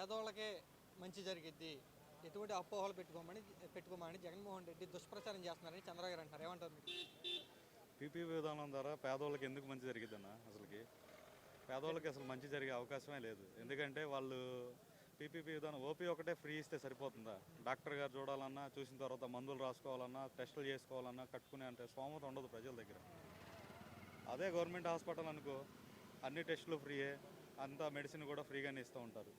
పేదోళ్ళకే మంచి జరిగిద్ది. ఎటువంటి అపోహలు పెట్టుకోమని పెట్టుకోమని జగన్మోహన్ రెడ్డి దుష్ప్రచారం చేస్తున్నారని చంద్రబాబు గారు అంటారు ఏమంటారు మీరు? పీపీ విధానం ద్వారా పేదోళ్ళకి ఎందుకు మంచి జరిగిద్దన్న అసలుకి? పేదోళ్ళకి అసలు మంచి జరిగే అవకాశమే లేదు. ఎందుకంటే వాళ్ళు పీపీపీ విధానం ఓపీ ఒకటే ఫ్రీ ఇస్తే సరిపోతుందా? డాక్టర్ గారు చూడాలన్నా చూసిన తర్వాత మందులు రాసుకోవాలన్నా టెస్టులు చేసుకోవాలన్నా కట్టుకునే అంటే స్వామత ఉండదు ప్రజల దగ్గర. అదే గవర్నమెంట్ హాస్పిటల్ అనుకో అన్ని టెస్టులు ఫ్రీయే అంతా మెడిసిన్ కూడా ఫ్రీగానే ఇస్తూ ఉంటారు.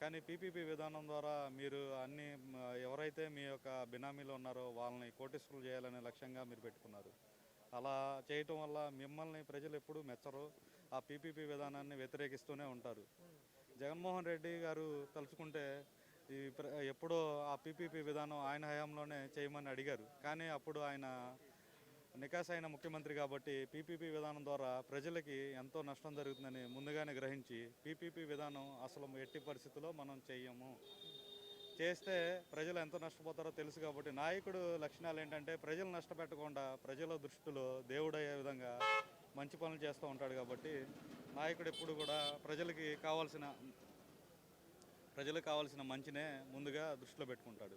కానీ పీపీపీ విధానం ద్వారా మీరు అన్ని ఎవరైతే మీ యొక్క బినామీలు ఉన్నారో వాళ్ళని కోటీశ్వరులు చేయాలనే లక్ష్యంగా మీరు పెట్టుకున్నారు. అలా చేయటం వల్ల మిమ్మల్ని ప్రజలు ఎప్పుడూ మెచ్చరు. ఆ పీపీపీ విధానాన్ని వ్యతిరేకిస్తూనే ఉంటారు. జగన్మోహన్ రెడ్డి గారు తలుచుకుంటే ఈ ప్ర- ఎప్పుడో ఆ పీపీపీ విధానం ఆయన హయాంలోనే చేయమని అడిగారు. కానీ అప్పుడు ఆయన నికాస్ అయిన ముఖ్యమంత్రి కాబట్టి పీపీపీ విధానం ద్వారా ప్రజలకి ఎంతో నష్టం జరుగుతుందని ముందుగానే గ్రహించి పీపీపీ విధానం అసలు ఎట్టి పరిస్థితుల్లో మనం చెయ్యము. చేస్తే ప్రజలు ఎంత నష్టపోతారో తెలుసు కాబట్టి నాయకుడు లక్షణాలు ఏంటంటే ప్రజలు నష్టపెట్టకుండా ప్రజల దృష్టిలో దేవుడయ్యే విధంగా మంచి పనులు చేస్తూ ఉంటాడు కాబట్టి నాయకుడు ఎప్పుడు కూడా ప్రజలకి కావాల్సిన ప్రజలకు కావాల్సిన మంచినే ముందుగా దృష్టిలో పెట్టుకుంటాడు.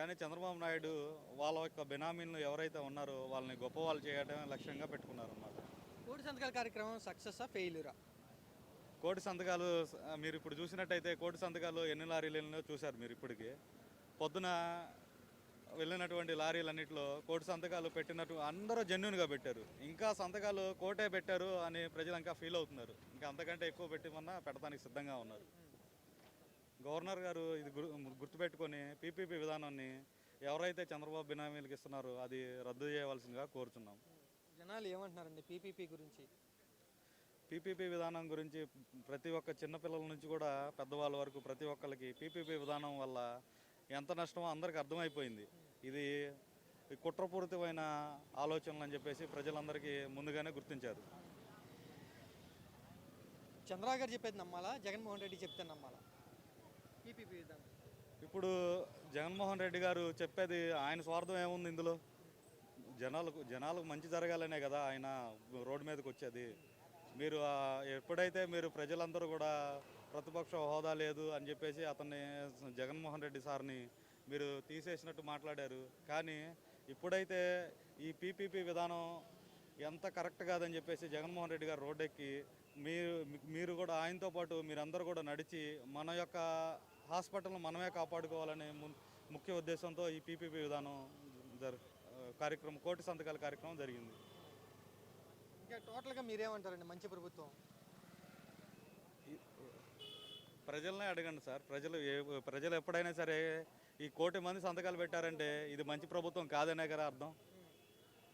కానీ చంద్రబాబు నాయుడు వాళ్ళ యొక్క బినామీలను ఎవరైతే ఉన్నారో వాళ్ళని గొప్పవాళ్ళు చేయడమే లక్ష్యంగా పెట్టుకున్నారన్నమాట. కోటి సంతకాల కార్యక్రమం సక్సెస్ ఫెయిల్యూరా? కోటి సంతకాలు మీరు ఇప్పుడు చూసినట్టయితే కోటి సంతకాలు ఎన్ని లారీలు వెళ్ళినాయో చూశారు మీరు ఇప్పటికి. పొద్దున వెళ్ళినటువంటి లారీలన్నింటిలో కోటి సంతకాలు పెట్టినట్టు అందరూ జెన్యున్గా పెట్టారు. ఇంకా సంతకాలు కోటే పెట్టారు అని ప్రజలు ఇంకా ఫీల్ అవుతున్నారు. ఇంకా అంతకంటే ఎక్కువ పెట్టమన్నా పెట్టడానికి సిద్ధంగా ఉన్నారు. గవర్నర్ గారు ఇది గుర్ గుర్తుపెట్టుకొని పీపీపీ విధానాన్ని ఎవరైతే చంద్రబాబు బినామీలకు ఇస్తున్నారో అది రద్దు చేయవలసిందిగా కోరుచున్నాం. జనాలు ఏమంటున్నారండి పీపీపీ గురించి? పీపీపీ విధానం గురించి ప్రతి ఒక్క చిన్నపిల్లల నుంచి కూడా పెద్దవాళ్ళ వరకు ప్రతి ఒక్కరికి పీపీపీ విధానం వల్ల ఎంత నష్టమో అందరికి అర్థమైపోయింది. ఇది కుట్రపూరితమైన ఆలోచనలు అని చెప్పేసి ప్రజలందరికీ ముందుగానే గుర్తించారు. గారు చెప్పేది నమ్మాలా? జగన్మోహన్ రెడ్డి చెప్తే నమ్మాలా? విధానం ఇప్పుడు జగన్మోహన్ రెడ్డి గారు చెప్పేది ఆయన స్వార్థం ఏముంది ఇందులో? జనాలకు జనాలకు మంచి జరగాలనే కదా ఆయన రోడ్డు మీదకి వచ్చేది. మీరు ఎప్పుడైతే మీరు ప్రజలందరూ కూడా ప్రతిపక్ష హోదా లేదు అని చెప్పేసి అతన్ని జగన్మోహన్ రెడ్డి సార్ని మీరు తీసేసినట్టు మాట్లాడారు. కానీ ఇప్పుడైతే ఈ పీపీపీ విధానం ఎంత కరెక్ట్ కాదని చెప్పేసి జగన్మోహన్ రెడ్డి గారు రోడ్డెక్కి మీరు మీరు కూడా ఆయనతో పాటు మీరందరూ కూడా నడిచి మన యొక్క హాస్పిటల్ను మనమే కాపాడుకోవాలనే ముఖ్య ఉద్దేశంతో ఈ పీపీపీ విధానం జరు కార్యక్రమం కోటి సంతకాల కార్యక్రమం జరిగింది. ఇంకా టోటల్గా మీరేమంటారండి మంచి ప్రభుత్వం? ప్రజలనే అడగండి సార్. ప్రజలు ఏ- ప్రజలు ఎప్పుడైనా సరే ఈ కోటి మంది సంతకాలు పెట్టారంటే ఇది మంచి ప్రభుత్వం కాదనే కదా అర్థం.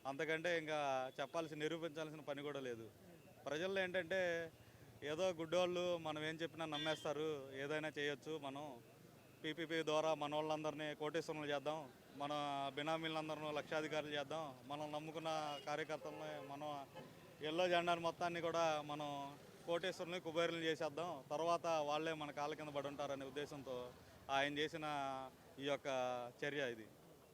అంతకంటే ఇంకా చెప్పాల్సి నిరూపించాల్సిన పని కూడా లేదు. ప్రజల్లో ఏంటంటే ఏదో గుడ్డోళ్ళు మనం ఏం చెప్పినా నమ్మేస్తారు. ఏదైనా చేయొచ్చు. మనం పీపీపీ ద్వారా మన వాళ్ళందరినీ కోటేశ్వరులు చేద్దాం. మన బినామీలందరినీ లక్షాధికారులు చేద్దాం. మనం నమ్ముకున్న కార్యకర్తలని మనం ఎల్లో జెండాను మొత్తాన్ని కూడా మనం కోటేశ్వరుని కుబేరులు చేసేద్దాం. తర్వాత వాళ్ళే మన కాళ్ళ కింద పడి ఉంటారనే ఉద్దేశంతో ఆయన చేసిన ఈ యొక్క చర్య ఇది.